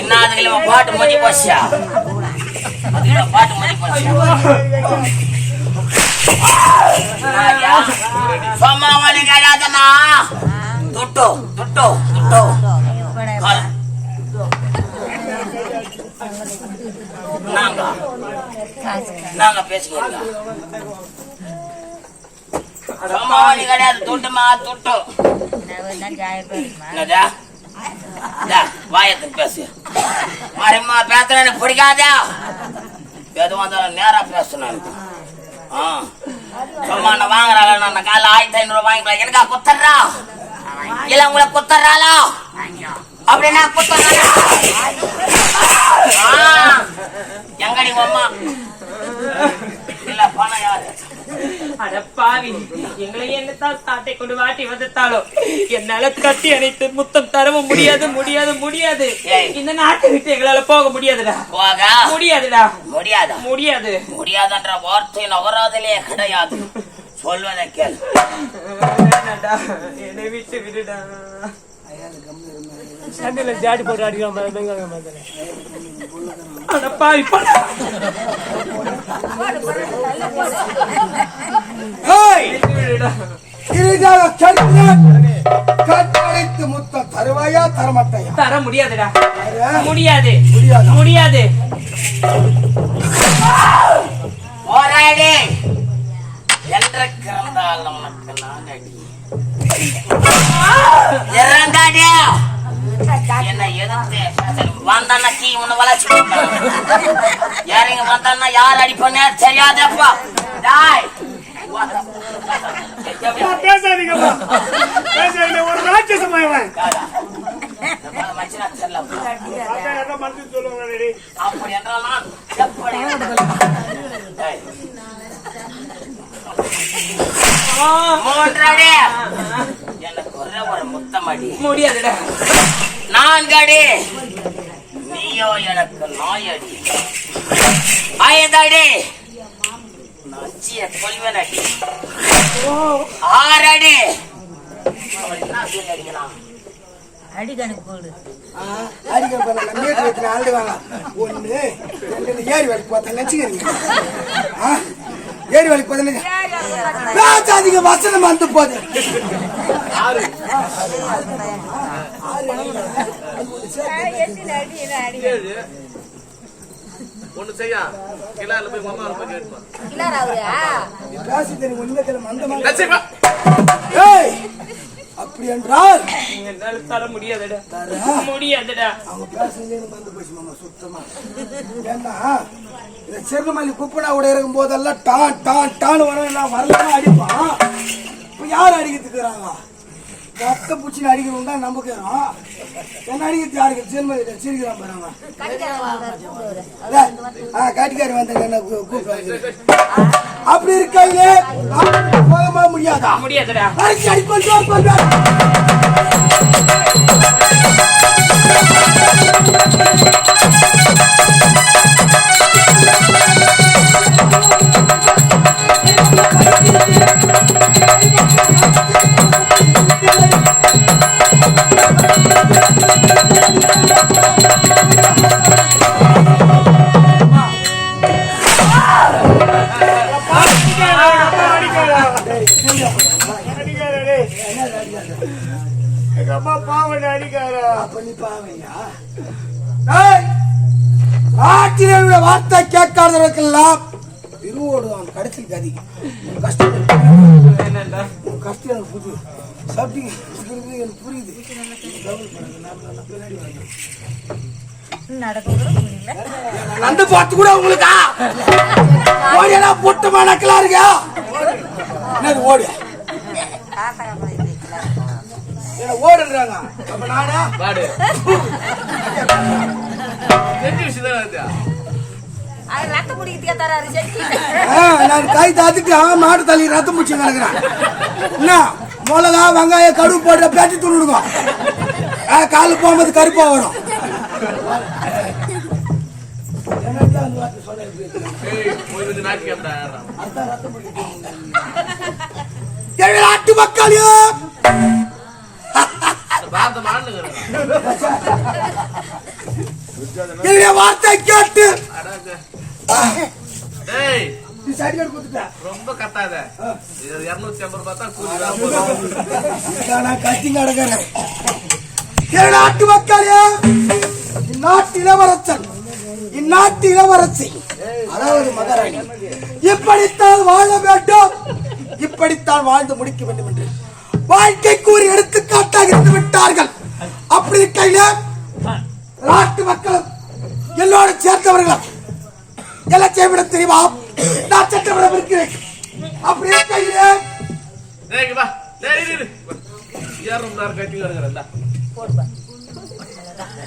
என்ன அதுல இவன் பாட்டு மதி போச்சா அதுல பாட்டு மதி போச்சா சும்மா வழி கிடையாதுண்ணா துட்டு துட்டு துட்டு நாங்க நாங்க பேசிக்கிறோம் சும்மா கிடையாது துட்டுமா துட்டு என்னடா? டா, பேசு. மறைமா பேசுற எனக்கு பிடிக்காதா. எது வந்தாலும் நேரா பேசணும். ஆ. சும்மா நான் வாங்குறாள் நான் காலைல ஆயிரத்தி ஐநூறு வாங்கிக்கலாம் எனக்கா குத்துறா? இல்ல உங்களை குத்துறாளா? அப்படின்னா குத்துறாளா ஆ, எங்கடி உன் அம்மா இல்ல பணம் யாரு? அட பாவி எங்களை என்னத்தான் சாட்டை கொண்டு வாட்டி வந்தாலும் என்னால கட்டி அணைத்து முத்தம் தரவும் முடியாது முடியாது முடியாது. இந்த நாட்டை விட்டு எங்களால போக முடியாதுடா. போக. முடியாதுடா. முடியாதா? முடியாது. முடியாதுன்ற வார்த்தை நவராதிலே கிடையாது. சொல்வதை கேள். என்னை விட்டு விடுடா. சண்டையில ஜாடி போட்டு அடிக்காம வெங்காயம் மாதிரி அட பாவி போடா. விட்டு விடுடா இறுதியாக கேட்கிறேன் கட்டளைத்து முத்தம் தருவாயா தரமாட்டாயா? தர முடியாதுடா. முடியாது. முடியாதா? முடியாது. போராடி. என்று நான் அடி இறங்காடி என்ன எதிர்த்து வந்தான்னா கீ உன்னை வளர்ச்சி யாரிங்க வந்தான்னா யார் அடிப்பனே தெரியாதப்பா டாய் பேசாதீங்கம்மா பேசாதீங்க ஒரு ராட்சசமா இவன் பார்த்தா மனசு சொல்லுவாங்க அப்படி என்றால் நான் எப்படி டேய், ஆ, மூன்றடி எனக்கு ஒரே ஒரு முத்தமடி முடியாதுடா நான்கடி நீயோ எனக்கு நாயடி. ஐந்தடி நச்சிய கொல்வனடி ஆறடி. என்ன சொல்லி அடிக்கலாம் அடிக்கணக்கு போடு. அடிக்க போறாங்க ஒண்ணு ஏரி வேலைக்கு பார்த்தா நினைச்சுக்கிறீங்க? ஏரி வேலைக்கு பார்த்தா வசனம் வந்து போகுது. ஒண்ணு செய்யா. கிளால போய் மாமா போய் கேட்டுமா கிளாரா அவரு நீ பேசி தெரியும் உண்மைக்கிற மந்தமாக லட்சியமா ஏய் அப்படி என்றால் என்னால தர முடியாதுடா. முடியாதுடா. அவங்க பேசுறதே வந்து போச்சு மாமா சுத்தமா. ஏன்னா இந்த சிறுமல்லி குப்பனா கூட இருக்கும் போதெல்லாம் டான் டான் டான் வர நான் வரலாம் அடிப்பான். இப்ப யார் அடிக்கிறதுக்குறாங்க ரத்த பூச்சி அடிக்கணும் தான் நம்பிக்கிறோம் என்ன அடிக்கிறது யாருக்கு சிறுமல்லி சிரிக்கிறான் பாருங்க காட்டிக்காரி வந்தாங்க என்ன கூ- கூப்பிடுறாங்க அப்படி இருக்கையிலே போகமா முடியாதா? முடியாதுடா. அடிச்சு. நண்டு பார்த்து கூட உங்களுக்கா? ஓடியெல்லாம் புட்டமா நக்கலா இருக்கா என்னது ஓடு? என்ன ஓடுறாங்க அப்ப நானா? தெரிஞ்ச விஷயம் தான் நான் கை தாத்துட்டு ஆ, மாட்டு தள்ளி ரத்தம் பூச்சி கிடக்குறேன் என்ன மிளகா வெங்காயம் கடுகு போட்டு பேட்டி துணுடுங்க காலு போகும்போது கருப்பா வரும். நாட்டி மக்களையோ என்னுடைய வார்த்தை கேட்டு. ரொம்ப கத்தாத. இருநூத்தி ஐம்பது ரூபாய் தான் கூலி தான். போதும். இதான் நாட்டு மக்களே இந்நாட்டு இளவரசன் இந்நாட்டு இளவரசி அதாவது மகாராணி. இப்படித்தான் வாழ வேண்டும். இப்படித்தான் வாழ்ந்து முடிக்க வேண்டும் என்று வாழ்க்கைக்கு ஒரு எடுத்துக்காட்டாக இருந்து விட்டார்கள். அப்படி இருக்கையில நாட்டு மக்களும் எல்லோரும் சேர்ந்தவர்களும் எல்லாம் செய்விட தெரியுமா? நான் சட்டமன்றம் இருக்கிறேன். அப்படி இருக்கையிலே கட்டி கிடக்குறேன்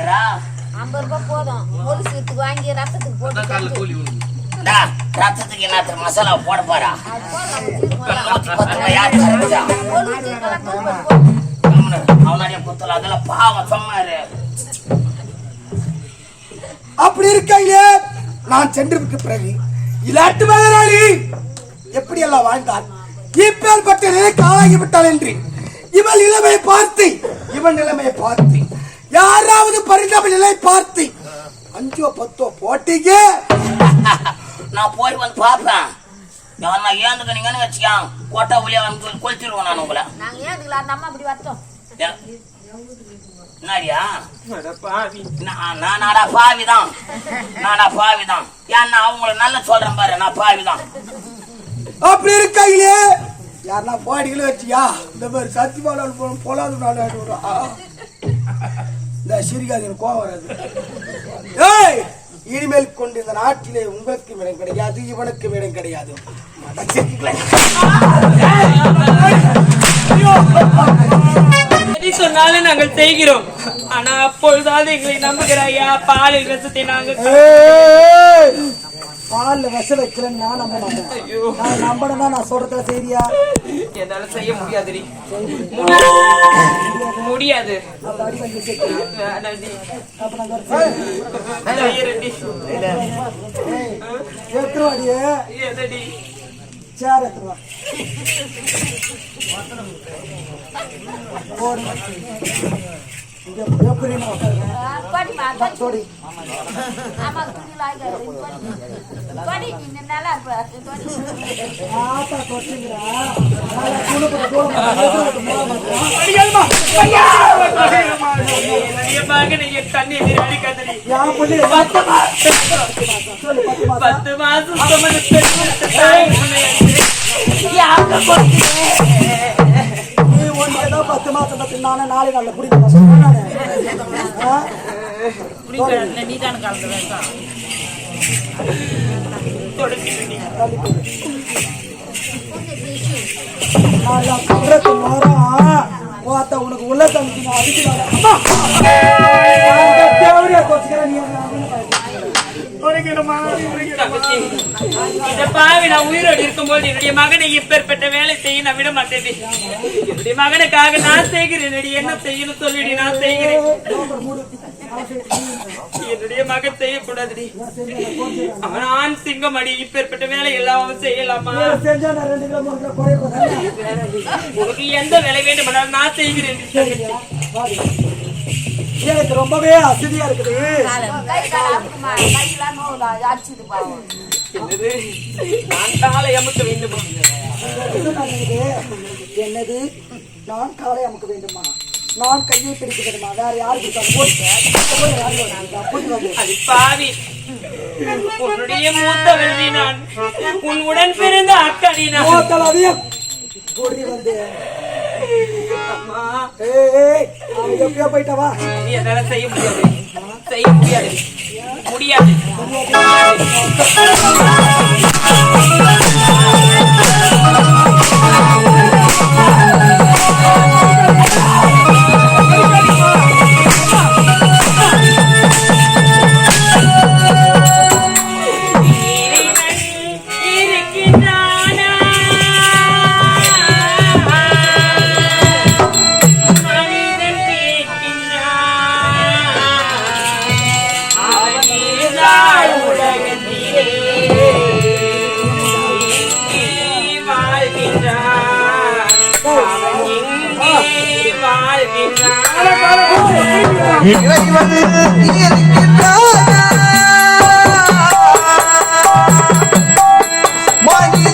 இந்தா. ஐம்பது ரூபாய் போதும் ஒரு சீட்டுக்கு வாங்கி ரத்தத்துக்கு போட்டு ரத்தத்துக்கு என்ன மசாலா போட போறா. நூத்தி பத்து ரூபாய் யார். அவனுடைய குத்தல அதெல்லாம் பாவம் இரு அப்படி இருக்கையிலே நான் சென்றதுக்கு பிறகு இலாட்டு மகாராணி எப்படி எல்லாம் வாழ்ந்தார் இப்பேற்பட்ட நிலைக்கு ஆகிவிட்டாள் என்று. இவள் நிலைமையை பார்த்து இவன் நிலைமையை பார்த்து யாராவது பரிதாப நிலை பார்த்து அஞ்சோ பத்தோ போட்டீங்க. நான் போய் வந்து பார்ப்பேன். யாருன்னா ஏந்துக்கினீங்கன்னு வச்சுக்கான் கோட்டை உளியா வந்து கொளுத்திடுவோம் நான் உங்களை. நாங்க ஏன் அந்த அம்மா அப்படி வரட்டும். பாவி? நான் நான் நாடா பாவிதான். நாடா பாவிதான். ஏன்னா அவங்கள நல்லா சொல்றேன் பாரு நான் பாவிதான். அப்படி இருக்கையிலே யாருன்னா பாடிகளும் வச்சியா? இந்த மாதிரி சத்தியமான பொலாது நாடு இந்த சிரிக்காது கோவம் வராது. ஏய் இனிமேல் கொண்டு இந்த நாட்டிலே உங்களுக்கு இடம் கிடையாது இவனுக்கு இடம் கிடையாது. சொன்னாலும் நாங்கள் செய்கிறோம் ஆனா அப்பொழுதாவது எங்களை நம்புகிறாயா பாலில் ரசத்தை நாங்கள் பால்ல விஷ வைக்கிறேன்னு நான் நம்ப மாட்டேன் ஐயோ நான் நம்பணும்னா நான் சொல்றத செய்தியா என்னால செய்ய முடியாதுடி முடியாது முடியாது சேர் எடுத்துருவா இங்க எப்படி நான் உட்காருவேன் ஆ, பாடிம்மா, பாடி. தோடி. ஆமா, துணியில ஆகாது. பாடி. பாடி, நீ நின்னால அப்ப பாடி. ஆத்தா தொட்டிங்கிறா பத்து மாசம். நீ ஒன்று ஏதோ பத்து மாசம் பத்து நானே நாளை நாளில் பிடிக்க நான் சொல்றது மரம் ஓத்த உனக்கு உள்ள இந்த பாவி நான் உயிரோடு இருக்கும்போது என்னுடைய மகனை இப்பேற்பட்ட வேலை செய்ய நான் விட மாட்டேன். என்னுடைய மகனுக்காக நான் செய்கிறேன். என்ன செய்யணும் சொல்லிடி நான் செய்கிறேன். என்னுடைய மகன் செய்யக்கூடாதுடி. அவன் ஆண் சிங்கம் அடி இப்பேற்பட்ட வேலை எல்லாம் அவன் செய்யலாமா? உனக்கு எந்த வேலை வேண்டுமானாலும் நான் செய்கிறேன். எனக்கு ரொம்பவே அசதியா இருக்குது. என்னது? நான் காலை அமுக்க வேண்டும்? நான் கையை பிடிக்க வேண்டுமா? வேற யாரு பாவி. உன்னுடைய மூத்த வெள்ளி நான். உன் உடன் பிறந்த அக்கடி நான். வந்து அம்மா போயிட்டவா நீ என்னால செய்ய முடியாது செய்ய முடியாது முடியாது வாழ்கிறான்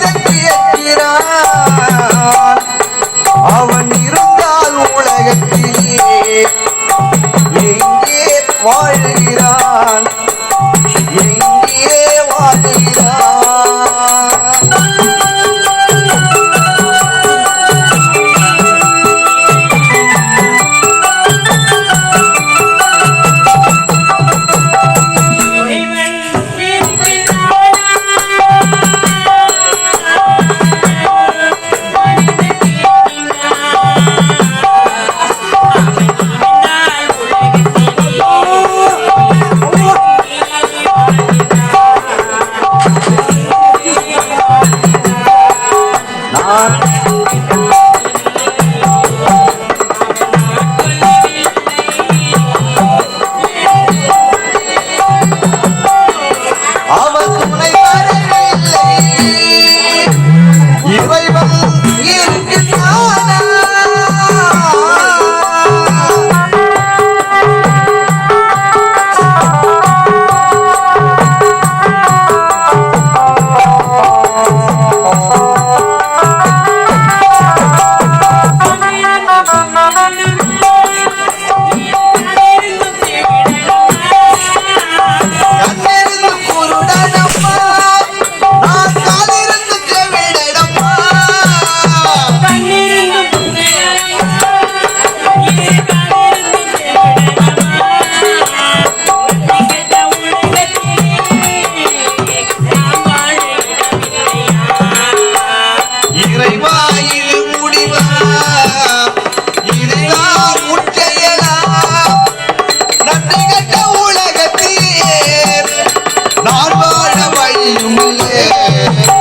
Yeah.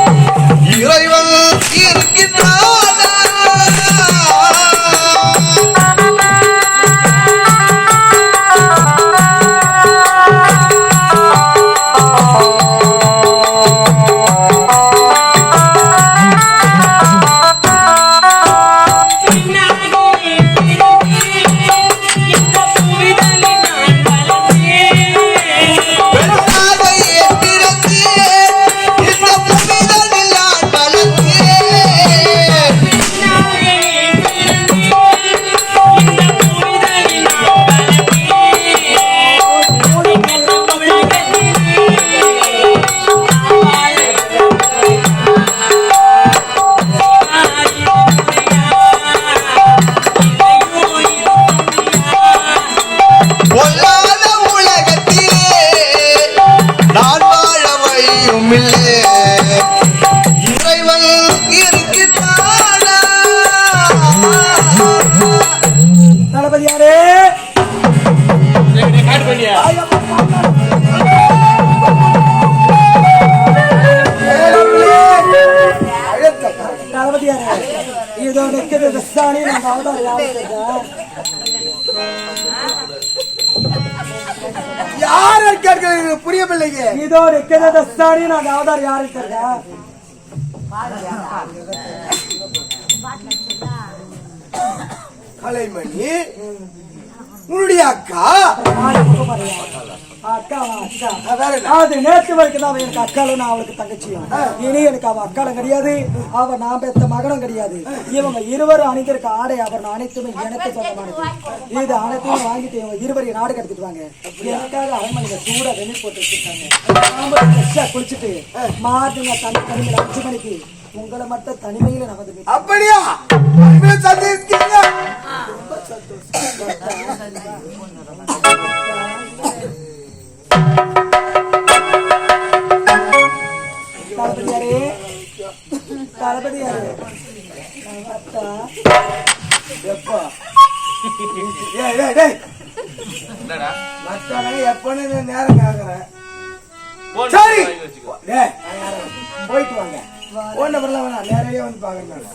புரியவில்லைங்க இதோ நிற்கிறது விசாரணை நான் அவதாரம் யாரு இருக்கா கலைமணி உன்னுடைய அக்கா? அக்கா அக்கா. அது நேற்று வரைக்கும் தான் எனக்கு அக்காலும் நான் அவளுக்கு தங்கச்சியும் இனி எனக்கு அவ அக்காலும் கிடையாது. அவ நான் பெத்த மகனும் கிடையாது. இவங்க இருவரும் அணிந்திருக்க ஆடை அவர் அனைத்துமே எனக்கு சொந்தமானது. இது அனைத்தையும் வாங்கிட்டு இவங்க இருவரையும் நாடு கடத்திட்டு வாங்க. எனக்காக அரண்மனையில சூடா வெண்ணி போட்டு வச்சிருக்காங்க. குளிச்சுட்டு மார்னிங் தனி தனிமையில அஞ்சு மணிக்கு உங்களை மட்டும் தனிமையில நான் வந்து அப்படியா? சந்திருக்கீங்க தளபதியாரே எப்பா எப்பன்னு நேரம் கேக்குறேன் சரி போயிட்டு வாங்க. போன பிறகு வேணாம் நேரடியா வந்து பாக்குறேன்